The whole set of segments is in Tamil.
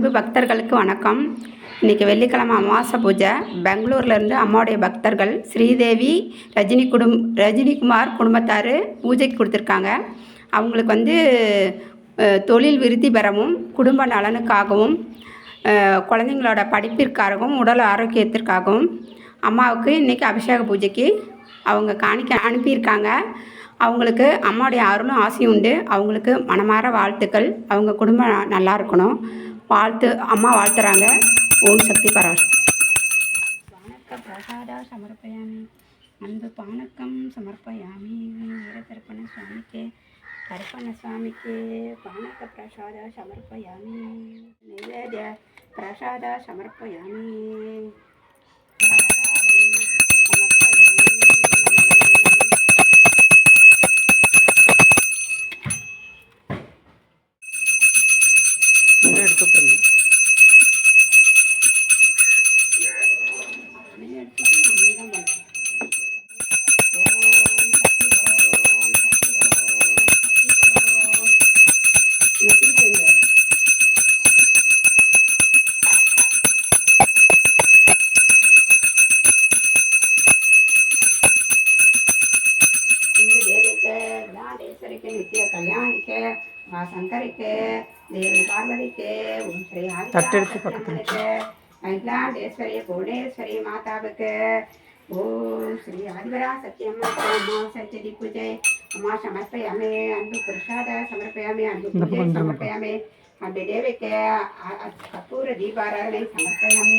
அன்பு பக்தர்களுக்கு வணக்கம். இன்றைக்கி வெள்ளிக்கிழமை அமாவாசை பூஜை. பெங்களூர்லேருந்து அம்மாவுடைய பக்தர்கள் ஸ்ரீதேவி ரஜினி குடும் ரஜினிகுமார் குடும்பத்தார் பூஜைக்கு கொடுத்துருக்காங்க. அவங்களுக்கு வந்து தொழில் விருத்தி பெறவும் குடும்ப நலனுக்காகவும் குழந்தைங்களோட படிப்பிற்காகவும் உடல் ஆரோக்கியத்திற்காகவும் அம்மாவுக்கு இன்றைக்கி அபிஷேக பூஜைக்கு அவங்க காணிக்க அனுப்பியிருக்காங்க. அவங்களுக்கு அம்மாவுடைய அருளும் ஆசையும் உண்டு. அவங்களுக்கு மனமார வாழ்த்துக்கள். அவங்க குடும்பம் நல்லா இருக்கணும். வாழ்த்து அம்மா வாழ்த்துறாங்க. ஓம் சக்தி பராஷ் வணக்க பிரசாதா சமர்ப்பயாமி. அன்பு பானக்கம் சமர்ப்பயாமி. வீரதர்ப்பண சுவாமிக்கு தர்ப்பண சுவாமிக்கு பானக்க பிரசாதா சமர்ப்பயாமி. நிவேத பிரசாதா சமர்ப்பயாமி. எடுத்துக்கிட்டுருங்க இந்த தேவத்தை நான் தேசரிக்க நித்திய கல்யாணிக்க மா சங்கரிக்கு தேவி பார்வதிக்கு ஓம் ஸ்ரீ தட்டெடுத்து பக்கத்துல அகிலாண்டேஸ்வரி புவனேஸ்வரி மாதாவுக்கு ஓம் ஸ்ரீ ஆதிவரா சத்தியம்மா அமாவாசை பூஜை அம்மா சமர்ப்பயாமி அன்பு பிரசாத சமர்ப்பயாமி அன்பு பூஜை. சமர்ப்பயாமி அன்பு தேவிக்கு கற்பூர தீபாராதனை சமர்ப்பயாமி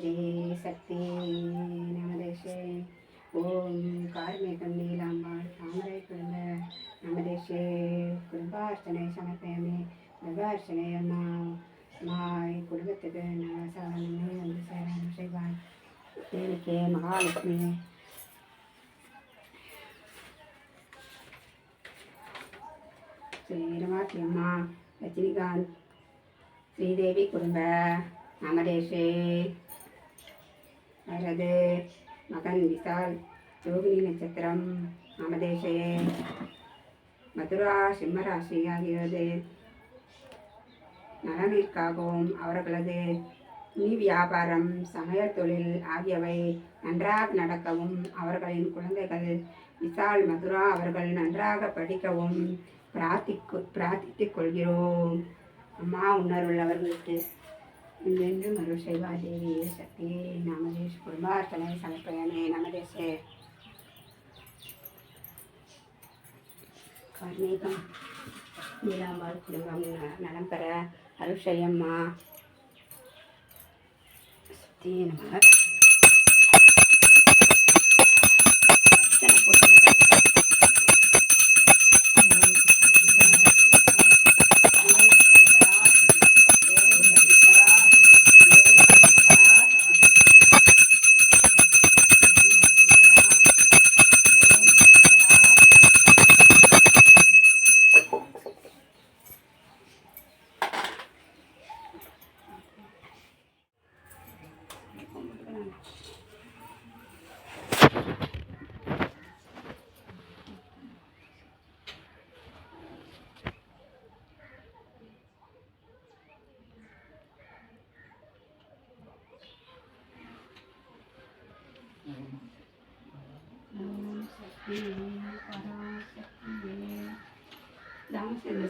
ஸ்ரீ சக்தி நமதேஷே ஓம் கார்மேகம் நீலாம்பாள் தாமரை குடும்ப நமதேஷே குடும்பார்ச்சனை சமர்ப்பயமே. குடும்பார்ச்சனை அம்மா. மாய் குடும்பத்துக்கு நவசாரணமே வந்து சேரம் செய்வாய் தேவிக்கே மகாலட்சுமி. ஸ்ரீரமாட்சி அம்மா. ரஜினிகாந்த். ஸ்ரீதேவி குடும்ப. நமதேஷே வரது மகன் விசால் ரோகிணி நட்சத்திரம் நமதேஷே மதுரா சிம்மராசி ஆகியது நலனிற்காகவும் அவர்களது நீ வியாபாரம் சமையல் தொழில் ஆகியவை நன்றாக நடக்கவும் அவர்களின் குழந்தைகள் விசால் மதுரா அவர்கள் நன்றாக படிக்கவும் பிரார்த்திக்கு பிரார்த்தித்துக் கொள்கிறோம். அம்மா உணர்வுள்ளவர்களுக்கு ಎಂದೆಂದು ಮರುಶೈವಾದೇವಿ ಸತ್ಯೇ ನಾಮದೇಶ ಕುರ್ಮಾರ್ತನೆ ಸಮರ್ಪಯಾಮೆ ನಾಮದೇಶೆ கார்மேகம் நீலாம்பாள் குடும்பம் நலம் பெற அருஷையம்மா சக்தி நம்ம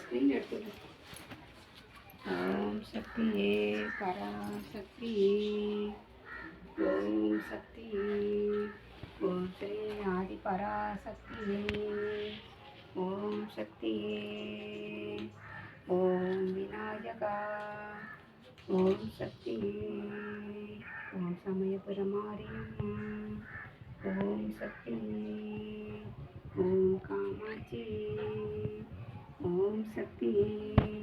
ஸ்க்ரீன் எடுத்துட்டு ஓம் சக்தியே பராசக்தியே ஓம் சக்தியே ஓம் ஸ்ரீ ஆதி பராசக்தியே ஓம் சக்தியே ஓம் விநாயகா ஓம் சக்தியே ஓம் சமயபுரமாரியம் ஓம் சக்தியே ஓம் காமாட்சி ஓம் சக்தியே